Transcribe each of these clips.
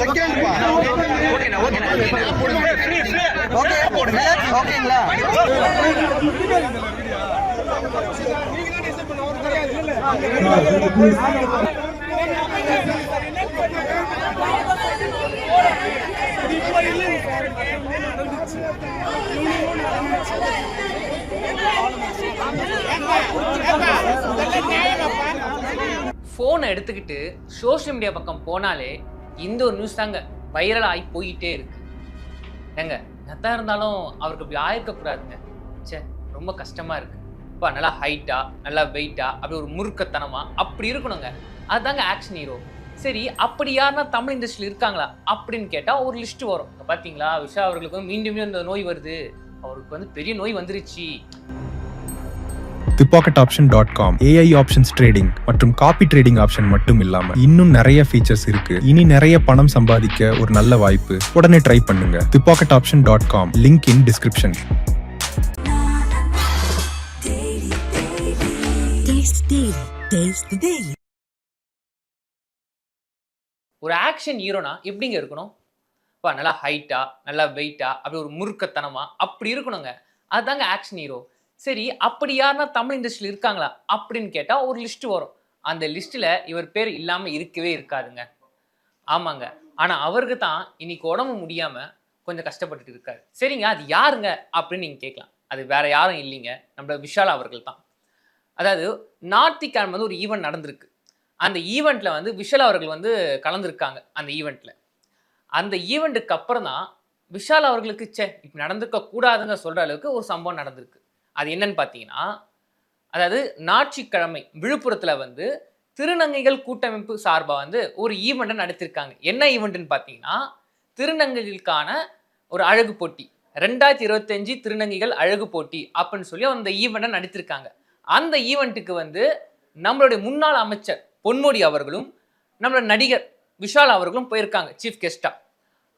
Second okay ஓகேங்களா ஃபோனை எடுத்துக்கிட்டு சோஷியல் மீடியா பக்கம் போனாலே இந்த ஒரு நியூஸ் தாங்க வைரல் ஆகி போயிட்டே இருக்கு. ஏங்க நத்தா இருந்தாலும் அவருக்கு இப்படி ஆயிருக்கக்கூடாதுங்க. ச்சே ரொம்ப கஷ்டமா இருக்கு. இப்போ நல்லா ஹைட்டா நல்லா வெயிட்டா அப்படி ஒரு முறுக்கத்தனமா அப்படி இருக்கணுங்க. அதுதாங்க ஆக்ஷன் ஹீரோ சரி அப்படி யாருன்னா தமிழ் இண்டஸ்ட்ரியில் இருக்காங்களா அப்படின்னு கேட்டால் ஒரு லிஸ்ட் வரும். பார்த்தீங்களா விஷா அவர்களுக்கு வந்து மீண்டும் மீண்டும் இந்த நோய் வருது. அவருக்கு வந்து பெரிய நோய் வந்துருச்சு. The pocket option dot com AI options trading மற்றும் காப்பி ட்ரேடிங் ஆப்ஷன் மட்டும் இல்லாம இன்னும் நிறைய ஃபீச்சர்ஸ் இருக்கு. இனி நிறைய பணம் சம்பாதிக்க ஒரு நல்ல வாய்ப்பு. உடனே ட்ரை பண்ணுங்க. The pocket option dot com link in description ஒரு ஆக்ஷன் ஹீரோனா எப்படிங்க இருக்கணும்? இப்போ நல்லா ஹைட்டா நல்லா வெயிட்டா அப்படி ஒரு முறுக்கத்தனமா அப்படி இருக்கணுங்க. அதுதாங்க ஆக்ஷன் ஹீரோ சரி அப்படி யாருன்னா தமிழ் இண்டஸ்ட்ரியில் இருக்காங்களா? அப்படின்னு கேட்டால் ஒரு லிஸ்ட் வரும். அந்த லிஸ்ட்டில் இவர் பேர் இல்லாமல் இருக்கவே இருக்காதுங்க. ஆமாங்க. ஆனால் அவருக்கு தான் இன்னைக்கு உடம்பு முடியாமல் கொஞ்சம் கஷ்டப்பட்டுட்டு இருக்காரு. சரிங்க அது யாருங்க? அப்படின்னு நீங்கள் கேட்கலாம். அது வேற யாரும் இல்லைங்க. நம்மளோட விஷால் அவர்கள் தான். அதாவது நார்த்திக்கிழமை வந்து ஒரு ஈவெண்ட் நடந்திருக்கு. அந்த ஈவெண்ட்டில் வந்து விஷால் அவர்கள் வந்து கலந்துருக்காங்க அந்த ஈவெண்ட்டில் அந்த ஈவெண்ட்டுக்கு அப்புறம் தான் விஷால் அவர்களுக்கு ச்சே இப்போ நடந்திருக்க கூடாதுங்க சொல்கிற அளவுக்கு ஒரு சம்பவம் நடந்திருக்கு. அது என்னன்னு பார்த்தீங்கன்னா அதாவது ஞாயிற்றுக்கிழமை விழுப்புரத்தில் வந்து திருநங்கைகள் கூட்டமைப்பு சார்பாக வந்து ஒரு ஈவெண்ட்டை நடத்திருக்காங்க. என்ன ஈவெண்ட்டுன்னு பார்த்தீங்கன்னா திருநங்கைகளுக்கான ஒரு அழகு போட்டி. ரெண்டாயிரத்தி இருபத்தஞ்சு திருநங்கைகள் அழகு போட்டி அப்படின்னு சொல்லி அந்த ஈவெண்ட்டை நடத்திருக்காங்க. அந்த ஈவெண்ட்டுக்கு வந்து நம்மளுடைய முன்னாள் அமைச்சர் பொன்முடி அவர்களும் நம்மளோட நடிகர் விஷால் அவர்களும் போயிருக்காங்க சீஃப் கெஸ்ட்டாக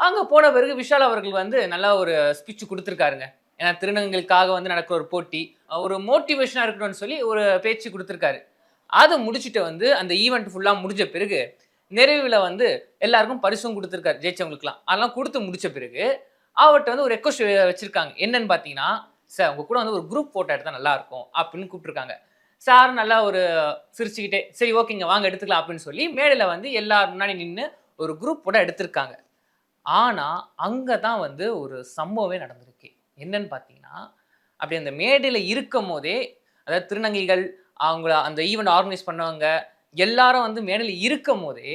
அங்கே போன பிறகு விஷால் அவர்கள் வந்து நல்லா ஒரு ஸ்பீச் கொடுத்துருக்காருங்க. ஏன்னா திருநங்கைகளுக்காக வந்து நடக்கிற ஒரு போட்டி ஒரு மோட்டிவேஷனாக இருக்கணும்னு சொல்லி ஒரு பேச்சு கொடுத்துருக்காரு. அதை முடிச்சுட்டு வந்து அந்த ஈவெண்ட் ஃபுல்லாக முடிஞ்ச பிறகு நிறைவில் வந்து எல்லாருக்கும் பரிசும் கொடுத்துருக்காரு ஜெயிச்சவங்களுக்குலாம் அதெல்லாம் கொடுத்து முடிச்ச பிறகு அவர்கிட்ட வந்து ஒரு ரெக்வஸ்ட் வச்சுருக்காங்க. என்னன்னு பார்த்தீங்கன்னா சார் உங்கள் கூட வந்து ஒரு குரூப் ஃபோட்டோ எடுத்தால் நல்லாயிருக்கும் அப்படின்னு கூப்பிட்டுருக்காங்க. சார் நல்லா ஒரு சிரிச்சுக்கிட்டே சரி ஓகேங்க வாங்க எடுத்துக்கலாம் அப்படின்னு சொல்லி மேடையில் வந்து எல்லார் முன்னாடி நின்று ஒரு குரூப் ஃபோட்டோ எடுத்திருக்காங்க. ஆனால் அங்கே தான் வந்து ஒரு சம்பவமே நடந்திருக்கு என்னன்னு பார்த்தீங்கன்னா அப்படி அந்த மேடையில் இருக்கும் போதே அதாவது திருநங்கைகள் அவங்கள அந்த ஈவெண்ட் ஆர்கனைஸ் பண்ணவங்க எல்லாரும் வந்து மேடையில் இருக்கும் போதே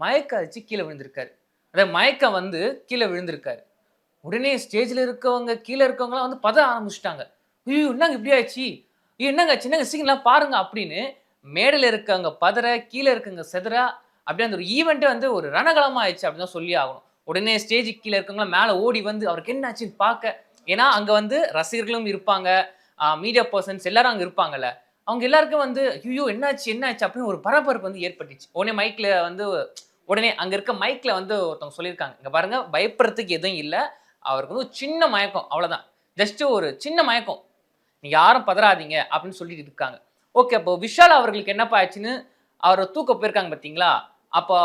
மயக்க அடிச்சு கீழே விழுந்திருக்காரு. அதாவது மயக்கம் வந்து கீழே விழுந்திருக்காரு. உடனே ஸ்டேஜில் இருக்கவங்க கீழே இருக்கவங்களாம் வந்து பத ஆரம்பிச்சிட்டாங்க. ஐயோ என்னங்க இப்படி ஆயிடுச்சு? ஐயோ என்னங்க சின்னங்க சீக்கிரம் பாருங்க அப்படின்னு மேடையில் இருக்கவங்க பதற கீழே இருக்கவங்க செதற அப்படியே அந்த ஒரு ஈவெண்ட்டே வந்து ஒரு ரணகலமாக ஆயிடுச்சு அப்படின்னு தான் சொல்லி ஆகணும். உடனே ஸ்டேஜுக்கு கீழே இருக்கவங்கள மேலே ஓடி வந்து அவருக்கு என்ன ஆச்சுன்னு பார்க்க. ஏன்னா அங்கே வந்து ரசிகர்களும் இருப்பாங்க. மீடியா பர்சன்ஸ் எல்லாரும் அங்கே இருப்பாங்கல்ல. அவங்க எல்லாருக்கும் வந்து ஐயோ என்னாச்சு என்னாச்சு அப்படின்னு ஒரு பரபரப்பு வந்து ஏற்பட்டுச்சு. உடனே மைக்கில் வந்து உடனே அங்கே இருக்க மைக்கில் வந்து ஒருத்தவங்க சொல்லியிருக்காங்க. இங்கே பாருங்க பயப்படுறதுக்கு எதுவும் இல்லை. அவருக்கு வந்து ஒரு சின்ன மயக்கம் அவ்வளோதான் ஜஸ்ட் ஒரு சின்ன மயக்கம். நீங்கள் யாரும் பதறாதீங்க அப்படின்னு சொல்லிட்டு இருக்காங்க. ஓகே அப்போ விஷால் அவர்களுக்கு என்னப்பா ஆச்சுன்னு அவரை தூக்க போயிருக்காங்க பார்த்தீங்களா அப்போ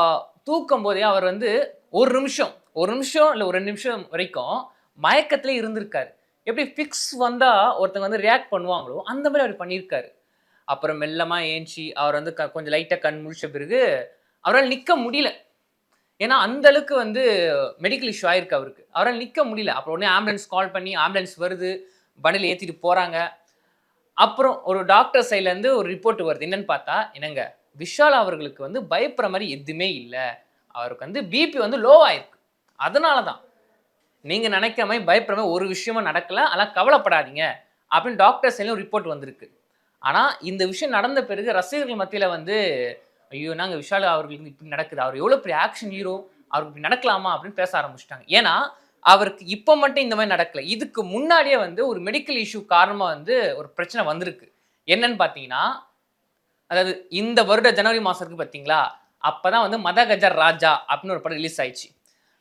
தூக்கும் போதே அவர் வந்து ஒரு நிமிஷம் ஒரு நிமிஷம் இல்லை ஒரு ரெண்டு நிமிஷம் வரைக்கும் மயக்கத்திலே இருந்திருக்காரு. எப்படி ஃபிக்ஸ் வந்தால் ஒருத்தங்க வந்து ரியாக்ட் பண்ணுவாங்களோ அந்த மாதிரி அவர் பண்ணியிருக்காரு. அப்புறம் மெல்லமாக ஏஞ்சி அவர் வந்து க- கொஞ்சம் லைட்டாக கண் முழிச்ச பிறகு அவரால் நிற்க முடியல. ஏன்னா அந்த அளவுக்கு வந்து மெடிக்கல் இஷ்யூ ஆயிருக்கு அவருக்கு. அவரால் நிற்க முடியல. அப்புறம் உடனே ஆம்புலன்ஸ் கால் பண்ணி ஆம்புலன்ஸ் வருது வண்டியில் ஏற்றிட்டு போகிறாங்க அப்புறம் ஒரு டாக்டர் சைட்லேருந்து ஒரு ரிப்போர்ட் வருது. என்னன்னு பார்த்தா என்னங்க விஷால் அவர்களுக்கு வந்து பயப்படுற மாதிரி எதுவுமே இல்லை. அவருக்கு வந்து பிபி வந்து லோ ஆயிருக்கு. அதனால தான் நீங்கள் நினைக்கிற மாதிரி பயப்படுற மாதிரி ஒரு விஷயமும் நடக்கல. அதெல்லாம் கவலைப்படாதீங்க. அப்படின்னு டாக்டர் சைட்லையும் ரிப்போர்ட் வந்திருக்கு. ஆனால் இந்த விஷயம் நடந்த பிறகு ரசிகர்கள் மத்தியில் வந்து ஐயோ நாங்கள் விஷால் அவர்களுக்கு இப்படி நடக்குது? அவர் எவ்வளோ பெரிய ஆக்ஷன் ஹீரோ அவருக்கு இப்படி நடக்கலாமா? அப்படின்னு பேச ஆரம்பிச்சிட்டாங்க. ஏன்னா அவருக்கு இப்போ மட்டும் இந்த மாதிரி நடக்கல. இதுக்கு முன்னாடியே வந்து ஒரு மெடிக்கல் இஷ்யூ காரணமாக வந்து ஒரு பிரச்சனை வந்திருக்கு. என்னன்னு பார்த்தீங்கன்னா அதாவது இந்த வருட ஜனவரி மாதம் இருக்கு பார்த்தீங்களா? அப்போ தான் வந்து மதகஜர் ராஜா அப்படின்னு ஒரு படம் ரிலீஸ் ஆயிடுச்சு.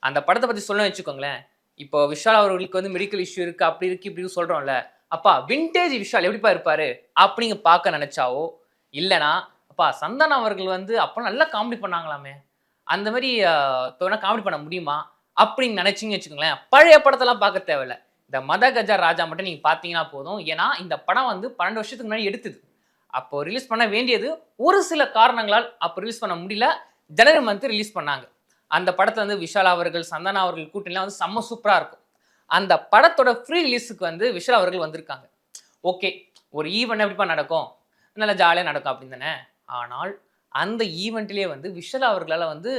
அந்த படத்தை பற்றி சொல்லணும்னு வச்சுக்கோங்களேன் இப்போ விஷால் அவர்களுக்கு வந்து மெடிக்கல் இஷ்யூ இருக்குது அப்படி இருக்கு இப்படி சொல்கிறோம்ல அப்பா விண்டேஜ் விஷால் எப்படிப்பா இருப்பார் அப்படிங்க பார்க்க நினச்சாவோ? இல்லைனா அப்பா சந்தானம் அவர்கள் வந்து அப்போ நல்லா காமெடி பண்ணாங்களாமே அந்த மாதிரி தோணா காமெடி பண்ண முடியுமா? அப்படின்னு நினைச்சீங்கன்னு வச்சுக்கோங்களேன் பழைய படத்தெல்லாம் பார்க்க தேவையில்ல. இந்த மத கஜா ராஜா மட்டும் நீங்கள் பார்த்தீங்கன்னா போதும். ஏன்னா இந்த படம் வந்து பன்னெண்டு வருஷத்துக்கு முன்னாடி எடுத்தது. அப்போ ரிலீஸ் பண்ண வேண்டியது ஒரு சில காரணங்களால் அப்போ ரிலீஸ் பண்ண முடியல. ஜனவரி மந்த் ரிலீஸ் பண்ணாங்க. அந்த படத்தை வந்து விஷால் அவர்கள் சந்தனா அவர்கள் கூட்டணிலாம் வந்து செம்ம சூப்பராக இருக்கும். அந்த படத்தோட ஃப்ரீ ரிலீஸுக்கு வந்து விஷால் அவர்கள் வந்திருக்காங்க. ஓகே ஒரு ஈவெண்ட் எப்படிப்பா நடக்கும்? நல்லா ஜாலியாக நடக்கும் அப்படின்னு தானே? ஆனால் அந்த ஈவெண்ட்லேயே வந்து விஷால் அவர்களால் வந்து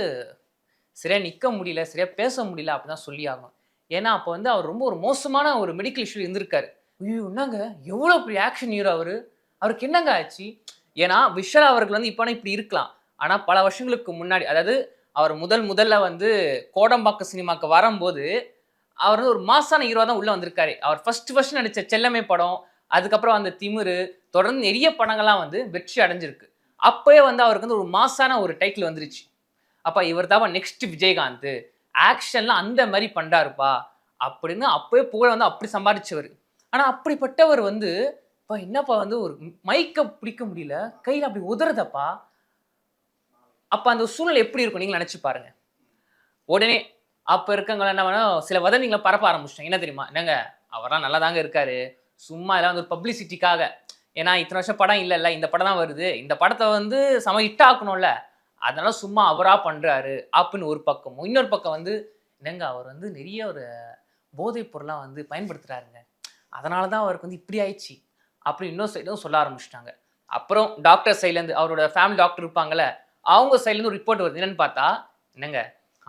சரியாக நிற்க முடியல சரியாக பேச முடியல அப்படின்னு தான் சொல்லி ஆகும் ஏன்னா அப்போ வந்து அவர் ரொம்ப ஒரு மோசமான ஒரு மெடிக்கல் இஷ்யூ இருந்திருக்காரு. ஐயோ என்னங்க? எவ்வளோ பெரிய ஆக்ஷன் ஹீரோ அவர்? அவருக்கு என்னங்க ஆச்சு? ஏன்னா விஷால் அவர்கள் வந்து இப்போ இப்படி இருக்கலாம். ஆனால் பல வருஷங்களுக்கு முன்னாடி அதாவது அவர் முதல் முதல்ல வந்து கோடம்பாக்க சினிமாக்கு வரும்போது அவர் வந்து ஒரு மாசான ஹீரோ தான் உள்ளே வந்திருக்காரு. அவர் ஃபர்ஸ்ட் ஃபர்ஸ்ட் நடித்த செல்லமை படம் அதுக்கப்புறம் அந்த திமிரு தொடர்ந்து நிறைய படங்கள்லாம் வந்து வெற்றி அடைஞ்சிருக்கு. அப்போயே வந்து அவருக்கு வந்து ஒரு மாசான ஒரு டைட்டில் வந்துருச்சு. அப்பா இவர் தான் நெக்ஸ்ட் விஜயகாந்த். ஆக்ஷன்லாம் அந்த மாதிரி பண்ணுறாருப்பா அப்படின்னு அப்போயே புகழ வந்து அப்படி சம்பாதிச்சவர். ஆனால் அப்படிப்பட்டவர் வந்து இப்போ என்னப்பா வந்து ஒரு மைக்கை பிடிக்க முடியல? கையில் அப்படி உதறதப்பா? அப்போ அந்த சூழ்நிலை எப்படி இருக்கும் நீங்கள் நினச்சி பாருங்க. உடனே அப்போ இருக்கவங்க என்ன வேணும் சில வதந்திங்களை பரப்ப ஆரம்பிச்சிட்டாங்க. என்ன தெரியுமா? என்னங்க அவர்லாம் நல்லா தாங்க இருக்காரு. சும்மா இதெல்லாம் வந்து ஒரு பப்ளிசிட்டிக்காக ஏன்னா இத்தனை வருஷம் படம் இல்லைல்ல. இந்த படம் தான் வருது. இந்த படத்தை வந்து செம ஹிட்டாக்கணும்ல அதனால சும்மா அவராக பண்ணுறாரு அப்படின்னு ஒரு பக்கமும். இன்னொரு பக்கம் வந்து என்னங்க அவர் வந்து நிறைய ஒரு போதைப் பொருளாக வந்து பயன்படுத்துகிறாருங்க அதனால தான் அவருக்கு வந்து இப்படி ஆயிடுச்சு. அப்படி இன்னொரு சைடும் சொல்ல ஆரம்பிச்சிட்டாங்க. அப்புறம் டாக்டர் சைட்லேருந்து அவரோட ஃபேமிலி டாக்டர் இருப்பாங்கல்ல அவங்க சைட்லேருந்து ஒரு ரிப்போர்ட் வருது. என்னன்னு பார்த்தா என்னங்க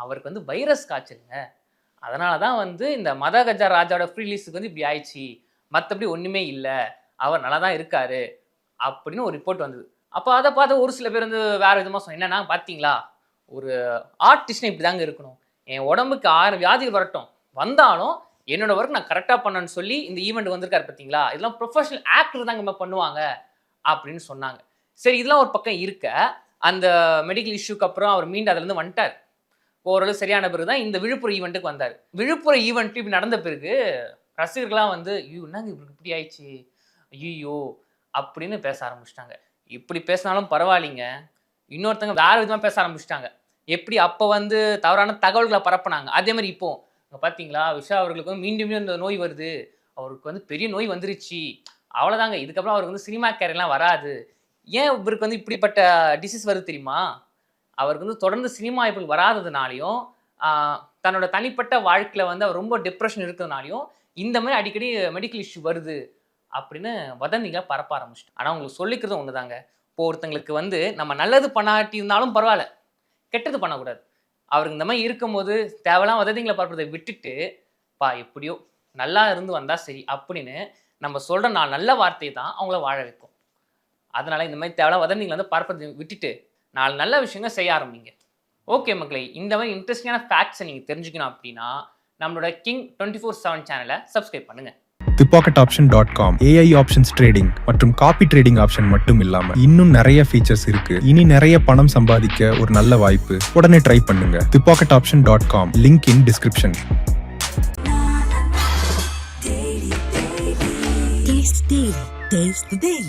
அவருக்கு வந்து வைரஸ் காய்ச்சலுங்க. அதனால தான் வந்து இந்த மத கஜா ராஜாவோட ஃப்ரீ ரிலீஸுக்கு வந்து இப்படி ஆயிடுச்சு. மற்றபடி ஒன்றுமே இல்லை. அவர் நல்லா தான் இருக்கார் அப்படின்னு ஒரு ரிப்போர்ட் வந்தது. அப்போ அதை பார்த்து ஒரு சில பேர் வந்து வேறு விதமாக சொன்ன என்னன்னா பார்த்தீங்களா ஒரு ஆர்டிஸ்ட்னு இப்படி தாங்க இருக்கணும். என் உடம்புக்கு ஆயிரம் வியாதிகள் வரட்டும். வந்தாலும் என்னோட ஒர்க் நான் கரெக்டாக பண்ணேன்னு சொல்லி இந்த ஈவெண்ட் வந்திருக்காரு பார்த்தீங்களா? இதெல்லாம் ப்ரொஃபஷனல் ஆக்டர் தாங்க நம்ம பண்ணுவாங்க அப்படின்னு சொன்னாங்க. சரி இதெல்லாம் ஒரு பக்கம் இருக்க. அந்த மெடிக்கல் இஷ்யூக்கு அப்புறம் அவர் மீண்டும் அதுலேருந்து வந்துட்டார். ஓரளவு சரியான பிறகு தான் இந்த விழுப்புரம் ஈவெண்ட்டுக்கு வந்தார். விழுப்புரம் ஈவெண்ட் இப்படி நடந்த பிறகு ரசிகர்கள்லாம் வந்து ஐயோ என்னங்க இப்படி இப்படி ஆயிடுச்சு? ஐயோ அப்படின்னு பேச ஆரம்பிச்சிட்டாங்க. இப்படி பேசினாலும் பரவாயில்லைங்க. இன்னொருத்தங்க வேறு விதமாக பேச ஆரம்பிச்சிட்டாங்க. எப்படி அப்போ வந்து தவறான தகவல்களை பரப்புனாங்க. அதே மாதிரி இப்போ இப்போ பார்த்தீங்களா விஷா அவர்களுக்கு வந்து மீண்டும் மீண்டும் இந்த நோய் வருது. அவருக்கு வந்து பெரிய நோய் வந்துருச்சு. அவ்வளோதாங்க இதுக்கப்புறம் அவருக்கு வந்து சினிமா கேரியர்லாம் வராது. ஏன் இவருக்கு வந்து இப்படிப்பட்ட டிசீஸ் வருது தெரியுமா? அவருக்கு வந்து தொடர்ந்து சினிமா வாய்ப்புகள் வராததுனாலையும் தன்னோட தனிப்பட்ட வாழ்க்கையில் வந்து அவர் ரொம்ப டிப்ரெஷன் இருக்கிறதுனாலையும் இந்த மாதிரி அடிக்கடி மெடிக்கல் இஷ்யூ வருது அப்படின்னு வதந்திகளை பரப்ப ஆரம்பிச்சிட்டு ஆனால் உங்களுக்கு சொல்லிக்கிறது ஒன்று தாங்க இப்போ ஒருத்தங்களுக்கு வந்து நம்ம நல்லது பண்ணாட்டி இருந்தாலும் பரவாயில்ல. கெட்டது பண்ணக்கூடாது. அவருக்கு இந்த மாதிரி இருக்கும்போது தேவையில்லாம் உதவிங்களை பரப்புறதை விட்டுட்டு பா எப்படியோ நல்லா இருந்து வந்தால் சரி அப்படின்னு நம்ம சொல்கிற நான் நல்ல வார்த்தை தான் அவங்கள வாழ வைக்கும். அதனால் இந்த மாதிரி தேவையில்லாம் உதவிங்களை வந்து பரப்புறதை விட்டுட்டு நாலு நல்ல விஷயங்கள் செய்ய ஆரம்பிங்க. ஓகே மக்களே இந்த மாதிரி இன்ட்ரெஸ்டிங்கான ஃபேக்ட்ஸை நீங்கள் தெரிஞ்சுக்கணும் அப்படின்னா நம்மளோட கிங் டுவெண்ட்டி ஃபோர் செவன் சேனலை சப்ஸ்கிரைப் பண்ணுங்கள் the pocket option dot com AI options trading மற்றும் காப்பி ட்ரேடிங் ஆப்ஷன் மட்டும் இல்லாம இன்னும் நிறைய ஃபீச்சர்ஸ் இருக்கு. இனி நிறைய பணம் சம்பாதிக்க ஒரு நல்ல வாய்ப்பு. உடனே ட்ரை பண்ணுங்க. The pocket option dot com link in description Taste Daily. Taste the Daily.